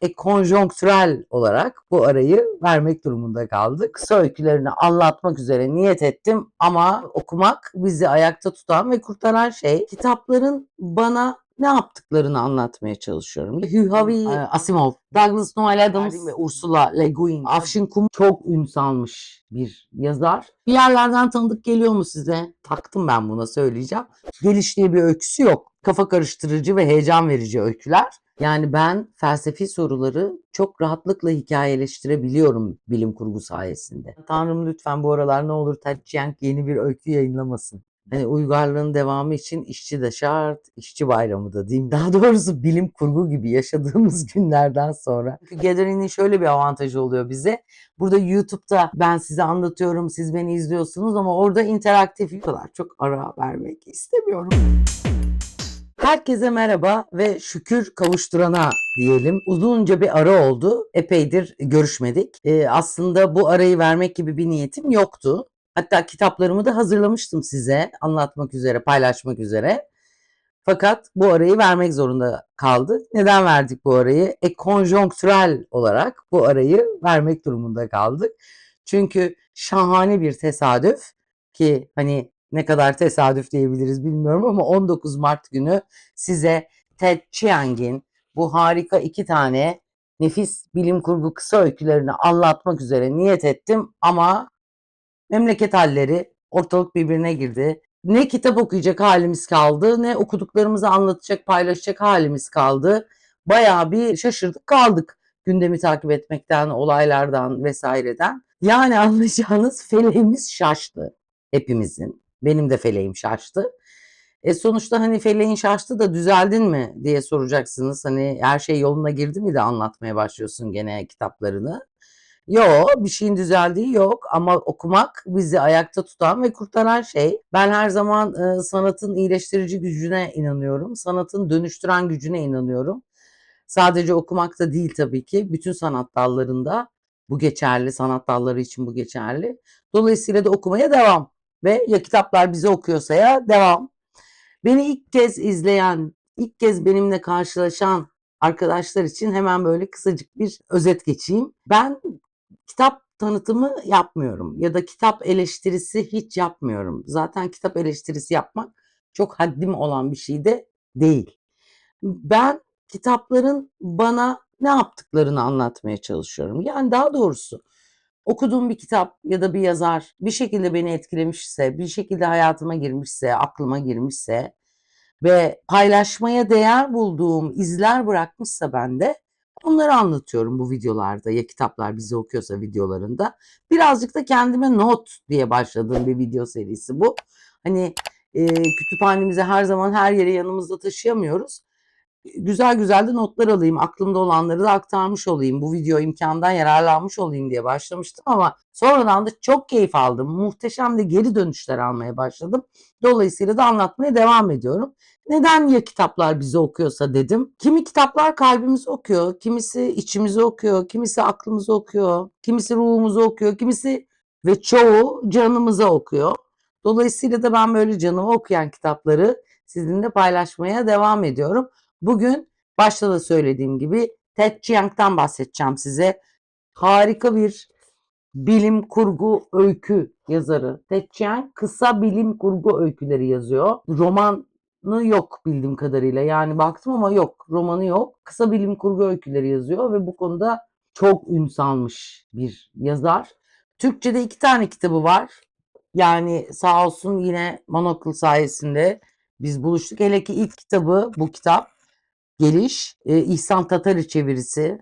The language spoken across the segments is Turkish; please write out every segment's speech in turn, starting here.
e, konjonktürel olarak bu arayı vermek durumunda kaldık. Kısa öykülerini anlatmak üzere niyet ettim ama okumak bizi ayakta tutan ve kurtaran şey kitapların bana ne yaptıklarını anlatmaya çalışıyorum. Hühavi e, Asimov, Douglas Noel Adams ve Ursula Le Guin. Afşin Kum çok ün salmış bir yazar. Bir yerlerden tanıdık geliyor mu size? Taktım ben buna söyleyeceğim. Geliş diye bir öyküsü yok. Kafa karıştırıcı ve heyecan verici öyküler. Yani ben felsefi soruları çok rahatlıkla hikayeleştirebiliyorum bilim kurgu sayesinde. Tanrım lütfen bu aralar ne olur Ted Chiang yeni bir öykü yayınlamasın. Hani uygarlığın devamı için işçi de şart, işçi bayramı da diyeyim. Daha doğrusu bilim kurgu gibi yaşadığımız günlerden sonra. Çünkü Gathering'in şöyle bir avantajı oluyor bize. Burada YouTube'da ben size anlatıyorum, siz beni izliyorsunuz ama orada interaktif kadar çok ara vermek istemiyorum. Herkese merhaba ve şükür kavuşturana diyelim. Uzunca bir ara oldu. Epeydir görüşmedik. Ee, aslında bu arayı vermek gibi bir niyetim yoktu. Hatta kitaplarımı da hazırlamıştım size anlatmak üzere, paylaşmak üzere. Fakat bu arayı vermek zorunda kaldık. Neden verdik bu arayı? E konjonktürel olarak bu arayı vermek durumunda kaldık. Çünkü şahane bir tesadüf ki hani ne kadar tesadüf diyebiliriz bilmiyorum ama 19 Mart günü size Ted Chiang'in bu harika iki tane nefis bilim kurgu kısa öykülerini anlatmak üzere niyet ettim ama memleket halleri ortalık birbirine girdi. Ne kitap okuyacak halimiz kaldı, ne okuduklarımızı anlatacak, paylaşacak halimiz kaldı. Bayağı bir şaşırdık kaldık gündemi takip etmekten, olaylardan vesaireden. Yani anlayacağınız feleğimiz şaştı hepimizin. Benim de feleğim şaştı. E sonuçta hani feleğin şaştı da düzeldin mi diye soracaksınız. Hani her şey yoluna girdi mi de anlatmaya başlıyorsun gene kitaplarını. Yok bir şeyin düzeldiği yok ama okumak bizi ayakta tutan ve kurtaran şey. Ben her zaman e, sanatın iyileştirici gücüne inanıyorum. Sanatın dönüştüren gücüne inanıyorum. Sadece okumakta değil tabii ki. Bütün sanat dallarında bu geçerli. Sanat dalları için bu geçerli. Dolayısıyla da okumaya devam. Ve ya kitaplar bizi okuyorsa ya devam. Beni ilk kez izleyen, ilk kez benimle karşılaşan arkadaşlar için hemen böyle kısacık bir özet geçeyim. Ben kitap tanıtımı yapmıyorum ya da kitap eleştirisi hiç yapmıyorum. Zaten kitap eleştirisi yapmak çok haddim olan bir şey de değil. Ben kitapların bana ne yaptıklarını anlatmaya çalışıyorum. Yani daha doğrusu okuduğum bir kitap ya da bir yazar bir şekilde beni etkilemişse, bir şekilde hayatıma girmişse, aklıma girmişse ve paylaşmaya değer bulduğum izler bırakmışsa bende onları anlatıyorum bu videolarda ya kitaplar bizi okuyorsa videolarında. Birazcık da kendime not diye başladığım bir video serisi bu. Hani e, kütüphanemize her zaman her yere yanımızda taşıyamıyoruz güzel güzel de notlar alayım. Aklımda olanları da aktarmış olayım. Bu video imkandan yararlanmış olayım diye başlamıştım ama sonradan da çok keyif aldım. Muhteşem de geri dönüşler almaya başladım. Dolayısıyla da anlatmaya devam ediyorum. Neden ya kitaplar bizi okuyorsa dedim. Kimi kitaplar kalbimizi okuyor, kimisi içimizi okuyor, kimisi aklımızı okuyor, kimisi ruhumuzu okuyor, kimisi ve çoğu canımıza okuyor. Dolayısıyla da ben böyle canımı okuyan kitapları sizinle paylaşmaya devam ediyorum. Bugün başta da söylediğim gibi Ted Chiang'dan bahsedeceğim size. Harika bir bilim kurgu öykü yazarı. Ted Chiang kısa bilim kurgu öyküleri yazıyor. Romanı yok bildiğim kadarıyla. Yani baktım ama yok. Romanı yok. Kısa bilim kurgu öyküleri yazıyor ve bu konuda çok ün salmış bir yazar. Türkçe'de iki tane kitabı var. Yani sağ olsun yine Monokl sayesinde biz buluştuk. Hele ki ilk kitabı bu kitap geliş. E, İhsan Tatari çevirisi.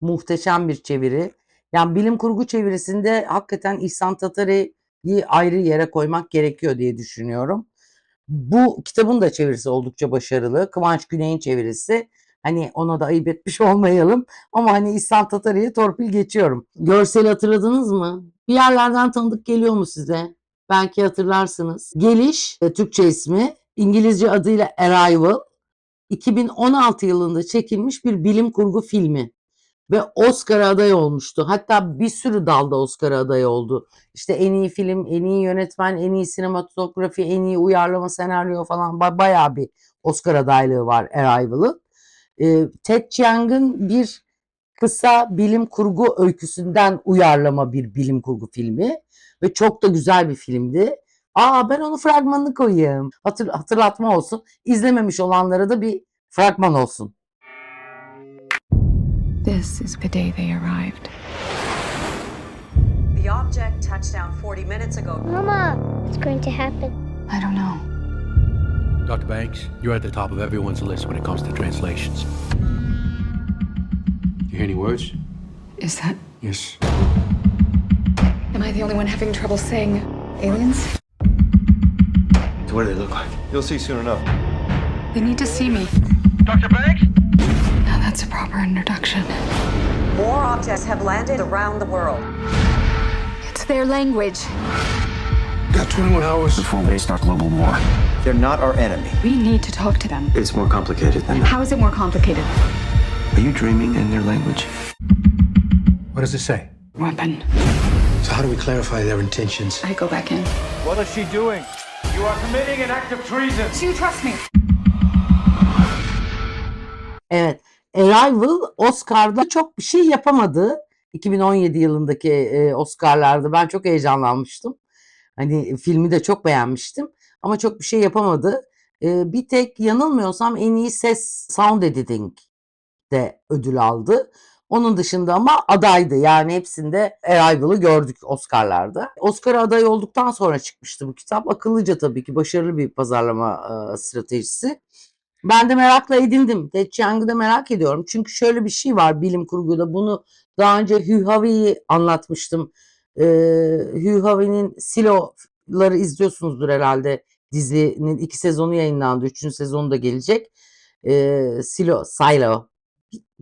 Muhteşem bir çeviri. Yani bilim kurgu çevirisinde hakikaten İhsan Tatari'yi ayrı yere koymak gerekiyor diye düşünüyorum. Bu kitabın da çevirisi oldukça başarılı. Kıvanç Güney'in çevirisi. Hani ona da ayıp etmiş olmayalım. Ama hani İhsan Tatari'ye torpil geçiyorum. Görseli hatırladınız mı? Bir yerlerden tanıdık geliyor mu size? Belki hatırlarsınız. Geliş, e, Türkçe ismi. İngilizce adıyla Arrival. 2016 yılında çekilmiş bir bilim kurgu filmi ve Oscar aday olmuştu. Hatta bir sürü dalda Oscar aday oldu. İşte en iyi film, en iyi yönetmen, en iyi sinematografi, en iyi uyarlama senaryo falan bayağı bir Oscar adaylığı var Arrival'ın. e, Ted Chiang'ın bir kısa bilim kurgu öyküsünden uyarlama bir bilim kurgu filmi ve çok da güzel bir filmdi. Aa ben onu fragmanını koyayım. Hatır, hatırlatma olsun. İzlememiş olanlara da bir fragman olsun. This is the day they arrived. The object touched down 40 minutes ago. Mama, what's going to happen? I don't know. Dr. Banks, you're at the top of everyone's list when it comes to translations. You hear any words? Is that. Yes. Am I the only one having trouble saying aliens? So what do they look like? You'll see soon enough. They need to see me. Dr. Banks? Now that's a proper introduction. More objects have landed around the world. It's their language. Got 21 hours. Before they start global war. They're not our enemy. We need to talk to them. It's more complicated than that. How is it more complicated? Are you dreaming in their language? What does it say? Weapon. So how do we clarify their intentions? I go back in. What is she doing? You are committing an act of treason. Do you trust me? Evet. Arrival Oscar'da çok bir şey yapamadı. 2017 yılındaki e, Oscar'larda ben çok heyecanlanmıştım. Hani filmi de çok beğenmiştim ama çok bir şey yapamadı. E, bir tek yanılmıyorsam en iyi ses sound editing de ödül aldı. Onun dışında ama adaydı. Yani hepsinde Arrival'ı gördük Oscar'larda. Oscar aday olduktan sonra çıkmıştı bu kitap. Akıllıca tabii ki başarılı bir pazarlama e, stratejisi. Ben de merakla edindim. Ted Chiang'ı da merak ediyorum. Çünkü şöyle bir şey var bilim kurguda. Bunu daha önce Hugh Howey'i anlatmıştım. Ee, Hugh Howey'nin Silo'ları izliyorsunuzdur herhalde. Dizinin iki sezonu yayınlandı. Üçüncü sezonu da gelecek. Ee, Silo, Silo.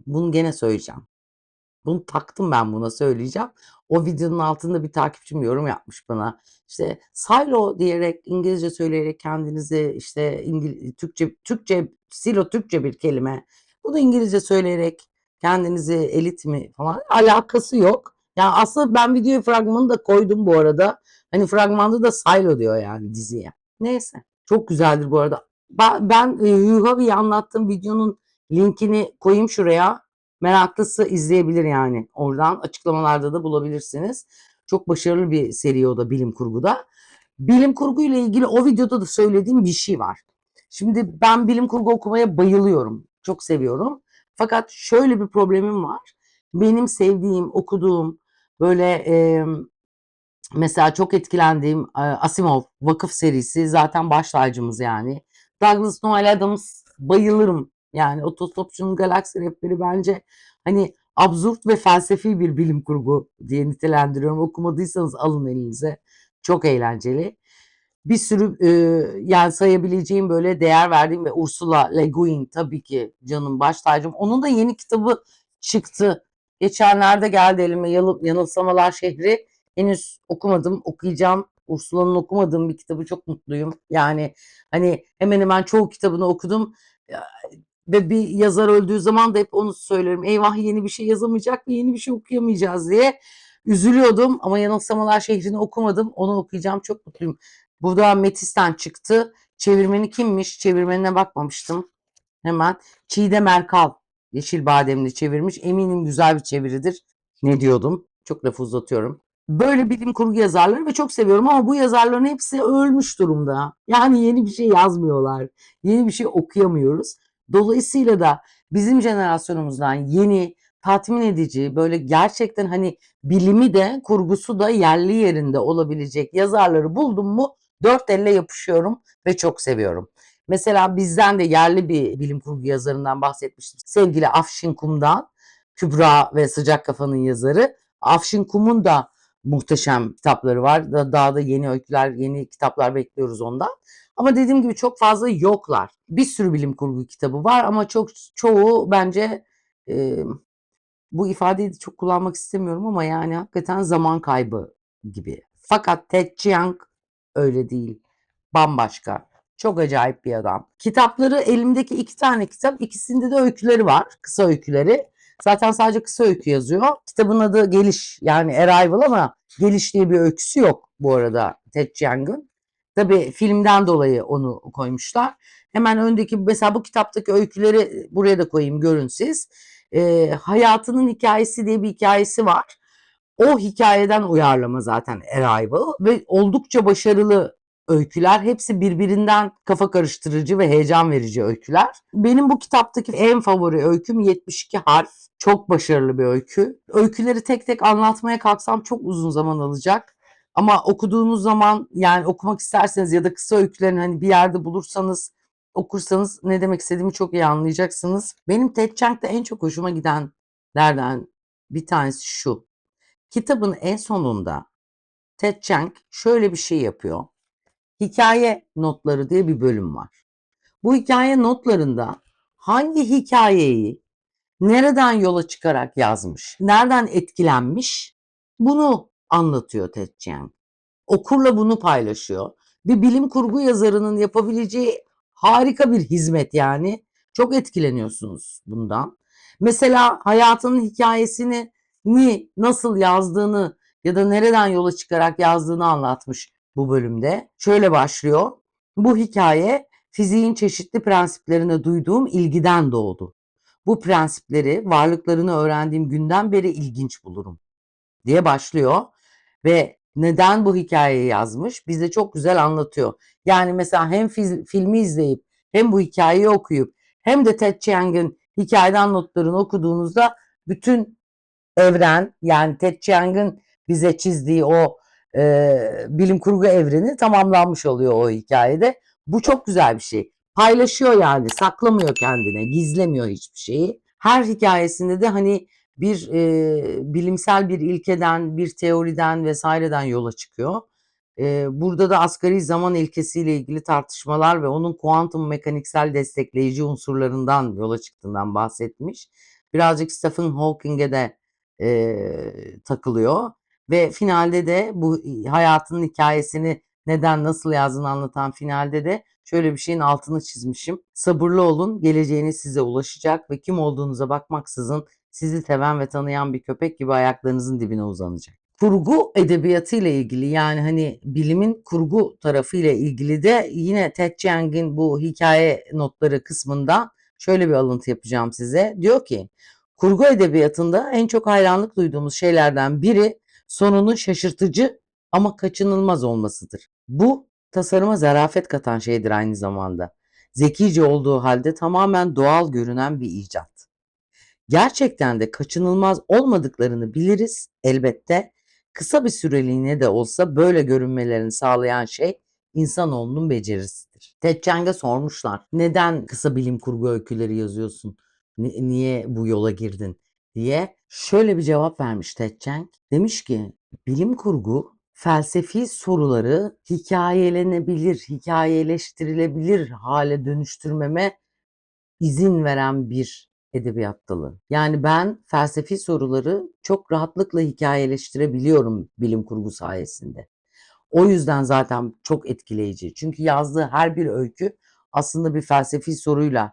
Bunu gene söyleyeceğim. Bunu taktım ben buna söyleyeceğim. O videonun altında bir takipçim yorum yapmış bana. İşte silo diyerek İngilizce söyleyerek kendinizi işte İngil Türkçe Türkçe silo Türkçe bir kelime. Bunu İngilizce söyleyerek kendinizi elit mi falan alakası yok. Yani aslında ben video fragmanı da koydum bu arada. Hani fragmanda da silo diyor yani diziye. Neyse. Çok güzeldir bu arada. Ben, ben e, Hugh Howey'i anlattığım videonun linkini koyayım şuraya. Meraklısı izleyebilir yani. Oradan açıklamalarda da bulabilirsiniz. Çok başarılı bir seri o da bilim kurguda. Bilim kurgu ile ilgili o videoda da söylediğim bir şey var. Şimdi ben bilim kurgu okumaya bayılıyorum. Çok seviyorum. Fakat şöyle bir problemim var. Benim sevdiğim, okuduğum böyle e, mesela çok etkilendiğim e, Asimov Vakıf serisi zaten baş yani. Douglas Noel Adams bayılırım. Yani Otostopçunun Galaksi Rehberi bence hani absürt ve felsefi bir bilim kurgu diye nitelendiriyorum. Okumadıysanız alın elinize. Çok eğlenceli. Bir sürü e, yani sayabileceğim böyle değer verdiğim ve Ursula Le Guin tabii ki canım baş tacım. Onun da yeni kitabı çıktı. Geçenlerde geldi elime Yanıl- Yanılsamalar Şehri. Henüz okumadım, okuyacağım. Ursula'nın okumadığım bir kitabı çok mutluyum. Yani hani hemen hemen çoğu kitabını okudum. Ve bir yazar öldüğü zaman da hep onu söylerim. Eyvah yeni bir şey yazamayacak ve yeni bir şey okuyamayacağız diye üzülüyordum. Ama Yanılsamalar Şehri'ni okumadım. Onu okuyacağım. Çok mutluyum. Bu Metis'ten çıktı. Çevirmeni kimmiş? Çevirmenine bakmamıştım. Hemen. Çiğdem Erkal. Yeşil Bademli çevirmiş. Eminim güzel bir çeviridir. Ne diyordum? Çok lafı uzatıyorum. Böyle bilim kurgu yazarları ve çok seviyorum ama bu yazarların hepsi ölmüş durumda. Yani yeni bir şey yazmıyorlar. Yeni bir şey okuyamıyoruz. Dolayısıyla da bizim jenerasyonumuzdan yeni, tatmin edici, böyle gerçekten hani bilimi de kurgusu da yerli yerinde olabilecek yazarları buldum mu dört elle yapışıyorum ve çok seviyorum. Mesela bizden de yerli bir bilim kurgu yazarından bahsetmiştim. Sevgili Afşin Kum'dan Kübra ve Sıcak Kafa'nın yazarı. Afşin Kum'un da muhteşem kitapları var. Da- Daha da yeni öyküler, yeni kitaplar bekliyoruz ondan. Ama dediğim gibi çok fazla yoklar. Bir sürü bilim kurgu kitabı var ama çok çoğu bence e, bu ifadeyi de çok kullanmak istemiyorum ama yani hakikaten zaman kaybı gibi. Fakat Ted Chiang öyle değil. Bambaşka. Çok acayip bir adam. Kitapları elimdeki iki tane kitap. ikisinde de öyküleri var. Kısa öyküleri. Zaten sadece kısa öykü yazıyor. Kitabın adı Geliş yani Arrival ama Geliş diye bir öyküsü yok bu arada Ted Chiang'ın. Tabii filmden dolayı onu koymuşlar. Hemen öndeki mesela bu kitaptaki öyküleri buraya da koyayım görün siz. Ee, Hayatının Hikayesi diye bir hikayesi var. O hikayeden uyarlama zaten Arrival ve oldukça başarılı öyküler. Hepsi birbirinden kafa karıştırıcı ve heyecan verici öyküler. Benim bu kitaptaki en favori öyküm 72 harf. Çok başarılı bir öykü. Öyküleri tek tek anlatmaya kalksam çok uzun zaman alacak. Ama okuduğunuz zaman yani okumak isterseniz ya da kısa öykülerini hani bir yerde bulursanız okursanız ne demek istediğimi çok iyi anlayacaksınız. Benim Ted Chiang'da en çok hoşuma gidenlerden bir tanesi şu. Kitabın en sonunda Ted Chiang şöyle bir şey yapıyor. Hikaye notları diye bir bölüm var. Bu hikaye notlarında hangi hikayeyi nereden yola çıkarak yazmış, nereden etkilenmiş bunu anlatıyor Ted Chiang. Okurla bunu paylaşıyor. Bir bilim kurgu yazarının yapabileceği harika bir hizmet yani. Çok etkileniyorsunuz bundan. Mesela hayatının hikayesini ni nasıl yazdığını ya da nereden yola çıkarak yazdığını anlatmış bu bölümde. Şöyle başlıyor. Bu hikaye fiziğin çeşitli prensiplerine duyduğum ilgiden doğdu. Bu prensipleri varlıklarını öğrendiğim günden beri ilginç bulurum diye başlıyor ve neden bu hikayeyi yazmış bize çok güzel anlatıyor. Yani mesela hem filmi izleyip hem bu hikayeyi okuyup hem de Ted Chiang'ın hikayeden notlarını okuduğunuzda bütün evren yani Ted Chiang'ın bize çizdiği o e, bilim kurgu evreni tamamlanmış oluyor o hikayede. Bu çok güzel bir şey. Paylaşıyor yani saklamıyor kendine gizlemiyor hiçbir şeyi. Her hikayesinde de hani bir e, bilimsel bir ilkeden, bir teoriden vesaireden yola çıkıyor. E, burada da asgari zaman ilkesiyle ilgili tartışmalar ve onun kuantum mekaniksel destekleyici unsurlarından yola çıktığından bahsetmiş. Birazcık Stephen Hawking'e de e, takılıyor ve finalde de bu hayatının hikayesini neden nasıl yazdığını anlatan finalde de şöyle bir şeyin altını çizmişim. Sabırlı olun, geleceğiniz size ulaşacak ve kim olduğunuza bakmaksızın sizi seven ve tanıyan bir köpek gibi ayaklarınızın dibine uzanacak. Kurgu edebiyatı ile ilgili yani hani bilimin kurgu tarafı ile ilgili de yine Ted Chiang'in bu hikaye notları kısmında şöyle bir alıntı yapacağım size. Diyor ki kurgu edebiyatında en çok hayranlık duyduğumuz şeylerden biri sonunun şaşırtıcı ama kaçınılmaz olmasıdır. Bu tasarıma zarafet katan şeydir aynı zamanda. Zekice olduğu halde tamamen doğal görünen bir icat. Gerçekten de kaçınılmaz olmadıklarını biliriz elbette. Kısa bir süreliğine de olsa böyle görünmelerini sağlayan şey insanoğlunun becerisidir. Ted Chiang'a sormuşlar. Neden kısa bilim kurgu öyküleri yazıyorsun? Ni- niye bu yola girdin? diye şöyle bir cevap vermiş Ted Chiang. Demiş ki bilim kurgu felsefi soruları hikayelenebilir, hikayeleştirilebilir hale dönüştürmeme izin veren bir edebiyat dalı. Yani ben felsefi soruları çok rahatlıkla hikayeleştirebiliyorum bilim kurgu sayesinde. O yüzden zaten çok etkileyici. Çünkü yazdığı her bir öykü aslında bir felsefi soruyla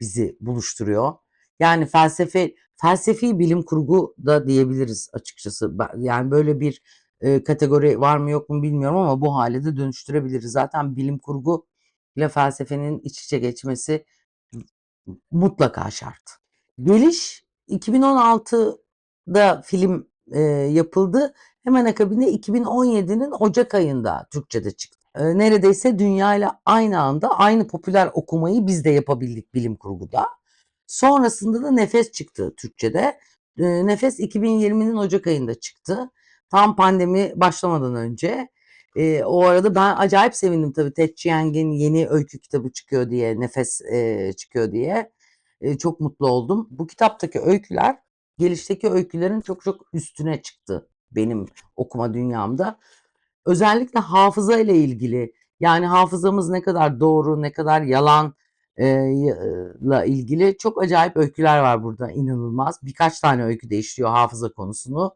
bizi buluşturuyor. Yani felsefe felsefi bilim kurgu da diyebiliriz açıkçası. Yani böyle bir e, kategori var mı yok mu bilmiyorum ama bu hale de dönüştürebiliriz. Zaten bilim kurgu ile felsefenin iç içe geçmesi mutlaka şart. Geliş 2016'da film e, yapıldı. Hemen akabinde 2017'nin Ocak ayında Türkçe'de çıktı. E, neredeyse dünya ile aynı anda aynı popüler okumayı biz de yapabildik bilim kurguda. Sonrasında da Nefes çıktı Türkçe'de. E, Nefes 2020'nin Ocak ayında çıktı. Tam pandemi başlamadan önce. E, o arada ben acayip sevindim tabii Ted Chiang'in yeni öykü kitabı çıkıyor diye, Nefes e, çıkıyor diye. E, çok mutlu oldum. Bu kitaptaki öyküler gelişteki öykülerin çok çok üstüne çıktı benim okuma dünyamda. Özellikle hafıza ile ilgili yani hafızamız ne kadar doğru ne kadar yalan e, la ilgili çok acayip öyküler var burada inanılmaz. Birkaç tane öykü değiştiriyor hafıza konusunu.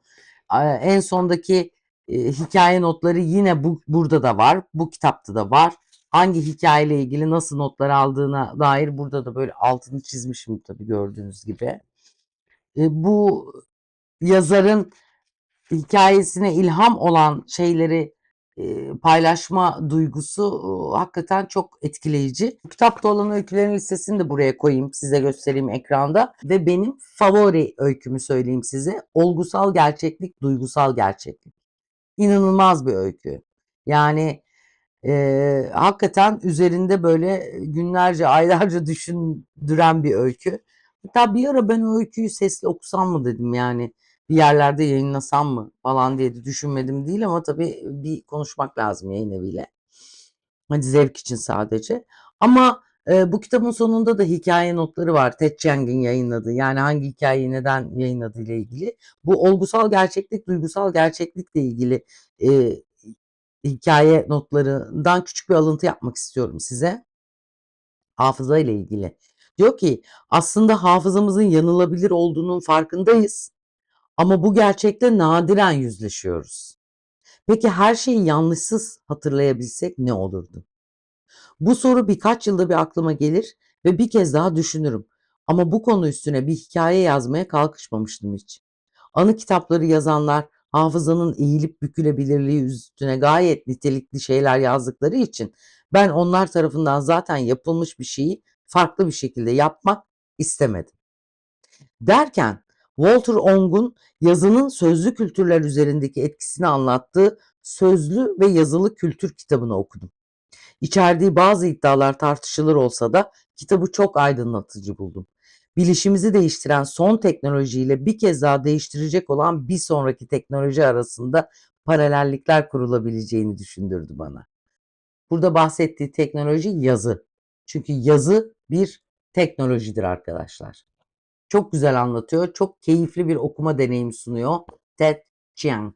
En sondaki e, hikaye notları yine bu burada da var. Bu kitapta da var. Hangi hikayeyle ilgili nasıl notlar aldığına dair burada da böyle altını çizmişim tabii gördüğünüz gibi. E, bu yazarın hikayesine ilham olan şeyleri paylaşma duygusu hakikaten çok etkileyici. Kitapta olan öykülerin listesini de buraya koyayım, size göstereyim ekranda. Ve benim favori öykümü söyleyeyim size. Olgusal gerçeklik, duygusal gerçeklik. İnanılmaz bir öykü. Yani e, hakikaten üzerinde böyle günlerce, aylarca düşündüren bir öykü. Hatta bir ara ben o öyküyü sesli okusam mı dedim yani bir yerlerde yayınlasam mı falan diye de düşünmedim değil ama tabii bir konuşmak lazım yayın eviyle. Hadi zevk için sadece. Ama e, bu kitabın sonunda da hikaye notları var. Ted Chiang'in yayınladığı. Yani hangi hikayeyi neden yayınladığı ile ilgili. Bu olgusal gerçeklik, duygusal gerçeklikle ilgili e, hikaye notlarından küçük bir alıntı yapmak istiyorum size. Hafıza ile ilgili. Diyor ki aslında hafızamızın yanılabilir olduğunun farkındayız. Ama bu gerçekle nadiren yüzleşiyoruz. Peki her şeyi yanlışsız hatırlayabilsek ne olurdu? Bu soru birkaç yılda bir aklıma gelir ve bir kez daha düşünürüm. Ama bu konu üstüne bir hikaye yazmaya kalkışmamıştım hiç. Anı kitapları yazanlar hafızanın eğilip bükülebilirliği üstüne gayet nitelikli şeyler yazdıkları için ben onlar tarafından zaten yapılmış bir şeyi farklı bir şekilde yapmak istemedim. Derken Walter Ong'un yazının sözlü kültürler üzerindeki etkisini anlattığı sözlü ve yazılı kültür kitabını okudum. İçerdiği bazı iddialar tartışılır olsa da kitabı çok aydınlatıcı buldum. Bilişimizi değiştiren son teknolojiyle bir kez daha değiştirecek olan bir sonraki teknoloji arasında paralellikler kurulabileceğini düşündürdü bana. Burada bahsettiği teknoloji yazı. Çünkü yazı bir teknolojidir arkadaşlar. Çok güzel anlatıyor. Çok keyifli bir okuma deneyimi sunuyor. Ted Chiang.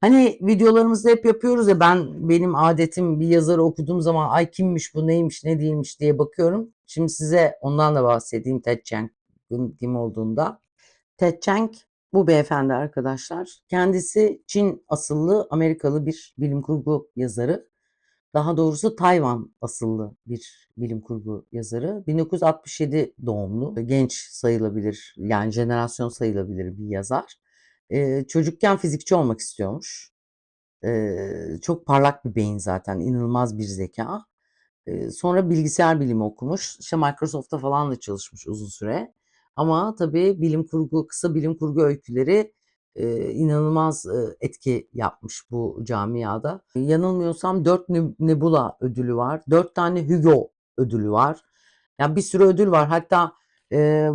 Hani videolarımızda hep yapıyoruz ya ben benim adetim bir yazarı okuduğum zaman ay kimmiş bu neymiş ne değilmiş diye bakıyorum. Şimdi size ondan da bahsedeyim Ted Chiang'ın kim olduğunda. Ted Chiang bu beyefendi arkadaşlar. Kendisi Çin asıllı Amerikalı bir bilim kurgu yazarı. Daha doğrusu Tayvan asıllı bir bilim kurgu yazarı. 1967 doğumlu, genç sayılabilir, yani jenerasyon sayılabilir bir yazar. Ee, çocukken fizikçi olmak istiyormuş. Ee, çok parlak bir beyin zaten, inanılmaz bir zeka. Ee, sonra bilgisayar bilimi okumuş. İşte Microsoft'ta falan da çalışmış uzun süre. Ama tabii bilim kurgu, kısa bilim kurgu öyküleri inanılmaz etki yapmış bu camiada. Yanılmıyorsam 4 Nebula ödülü var. 4 tane Hugo ödülü var. Yani bir sürü ödül var. Hatta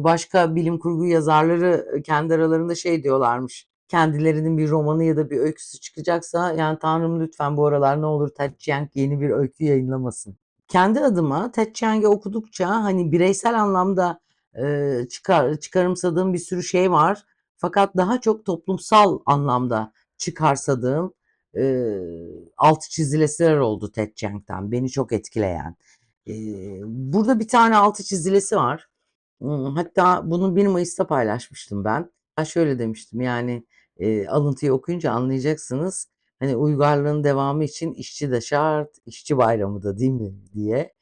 başka bilim kurgu yazarları kendi aralarında şey diyorlarmış. Kendilerinin bir romanı ya da bir öyküsü çıkacaksa yani Tanrım lütfen bu aralar ne olur Ted Chiang yeni bir öykü yayınlamasın. Kendi adıma Ted Chiang'i okudukça hani bireysel anlamda e, çıkar, çıkarımsadığım bir sürü şey var. Fakat daha çok toplumsal anlamda çıkarsadığım e, altı çizilesiler oldu Ted Chiang'den. Beni çok etkileyen. E, burada bir tane altı çizilesi var. Hatta bunu 1 Mayıs'ta paylaşmıştım ben. Şöyle demiştim yani e, alıntıyı okuyunca anlayacaksınız. Hani uygarlığın devamı için işçi de şart, işçi bayramı da değil mi diye.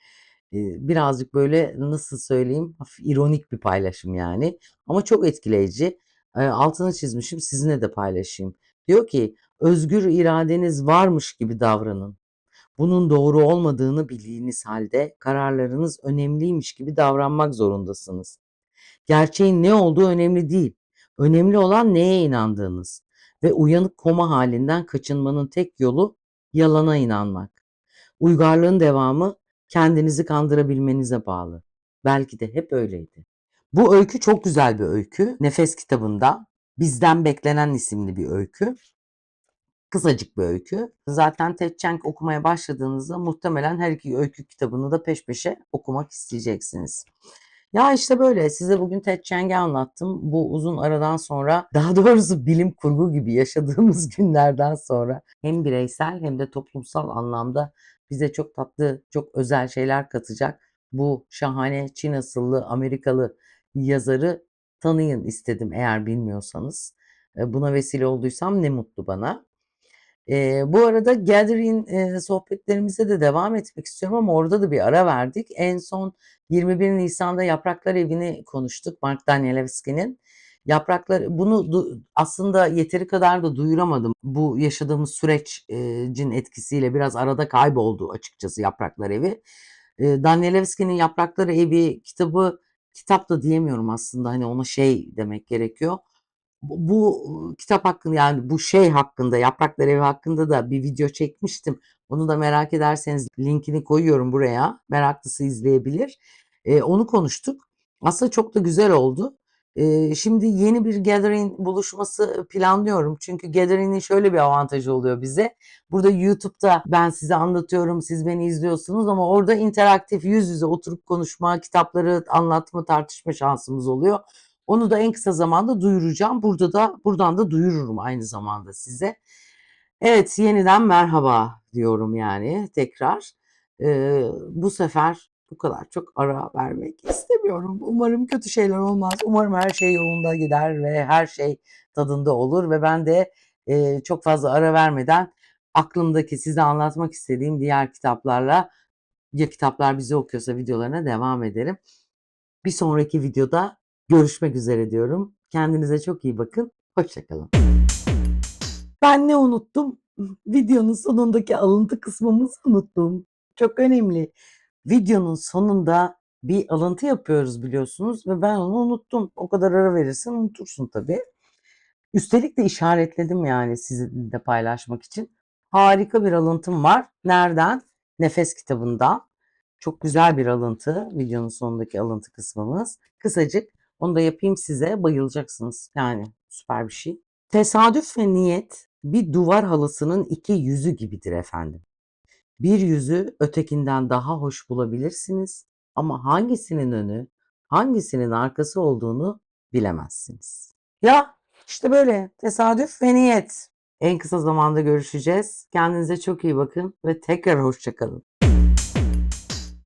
Birazcık böyle nasıl söyleyeyim hafif ironik bir paylaşım yani. Ama çok etkileyici. Altını çizmişim sizinle de paylaşayım. Diyor ki özgür iradeniz varmış gibi davranın. Bunun doğru olmadığını bildiğiniz halde kararlarınız önemliymiş gibi davranmak zorundasınız. Gerçeğin ne olduğu önemli değil. Önemli olan neye inandığınız ve uyanık koma halinden kaçınmanın tek yolu yalana inanmak. Uygarlığın devamı kendinizi kandırabilmenize bağlı. Belki de hep öyleydi. Bu öykü çok güzel bir öykü. Nefes kitabında Bizden Beklenen isimli bir öykü. Kısacık bir öykü. Zaten Ted Chiang okumaya başladığınızda muhtemelen her iki öykü kitabını da peş peşe okumak isteyeceksiniz. Ya işte böyle size bugün Ted Chiang'i anlattım. Bu uzun aradan sonra daha doğrusu bilim kurgu gibi yaşadığımız günlerden sonra hem bireysel hem de toplumsal anlamda bize çok tatlı, çok özel şeyler katacak bu şahane Çin asıllı Amerikalı yazarı tanıyın istedim eğer bilmiyorsanız. Buna vesile olduysam ne mutlu bana. E, bu arada Gathering e, sohbetlerimize de devam etmek istiyorum ama orada da bir ara verdik. En son 21 Nisan'da Yapraklar Evi'ni konuştuk Mark Danielewski'nin. Yaprakları bunu aslında yeteri kadar da duyuramadım. Bu yaşadığımız sürecin etkisiyle biraz arada kayboldu açıkçası Yapraklar Evi. E, Danielewski'nin Yapraklar Evi kitabı kitap da diyemiyorum aslında hani ona şey demek gerekiyor. Bu, bu kitap hakkında yani bu şey hakkında Yapraklar Evi hakkında da bir video çekmiştim. Onu da merak ederseniz linkini koyuyorum buraya. Meraklısı izleyebilir. E, onu konuştuk. Aslında çok da güzel oldu. Şimdi yeni bir gathering buluşması planlıyorum. Çünkü gathering'in şöyle bir avantajı oluyor bize. Burada YouTube'da ben size anlatıyorum, siz beni izliyorsunuz ama orada interaktif yüz yüze oturup konuşma, kitapları anlatma, tartışma şansımız oluyor. Onu da en kısa zamanda duyuracağım. Burada da buradan da duyururum aynı zamanda size. Evet, yeniden merhaba diyorum yani tekrar. Ee, bu sefer bu kadar çok ara vermek istemiyorum. Umarım kötü şeyler olmaz. Umarım her şey yolunda gider ve her şey tadında olur ve ben de e, çok fazla ara vermeden aklımdaki size anlatmak istediğim diğer kitaplarla ya kitaplar bizi okuyorsa videolarına devam ederim. Bir sonraki videoda görüşmek üzere diyorum. Kendinize çok iyi bakın. Hoşçakalın. Ben ne unuttum? Videonun sonundaki alıntı kısmımızı unuttum. Çok önemli. Videonun sonunda bir alıntı yapıyoruz biliyorsunuz ve ben onu unuttum. O kadar ara verirsen unutursun tabii. Üstelik de işaretledim yani sizinle paylaşmak için. Harika bir alıntım var. Nereden? Nefes kitabından. Çok güzel bir alıntı. Videonun sonundaki alıntı kısmımız. Kısacık onu da yapayım size. Bayılacaksınız. Yani süper bir şey. Tesadüf ve niyet bir duvar halısının iki yüzü gibidir efendim. Bir yüzü ötekinden daha hoş bulabilirsiniz ama hangisinin önü, hangisinin arkası olduğunu bilemezsiniz. Ya işte böyle tesadüf ve niyet. En kısa zamanda görüşeceğiz. Kendinize çok iyi bakın ve tekrar hoşça kalın.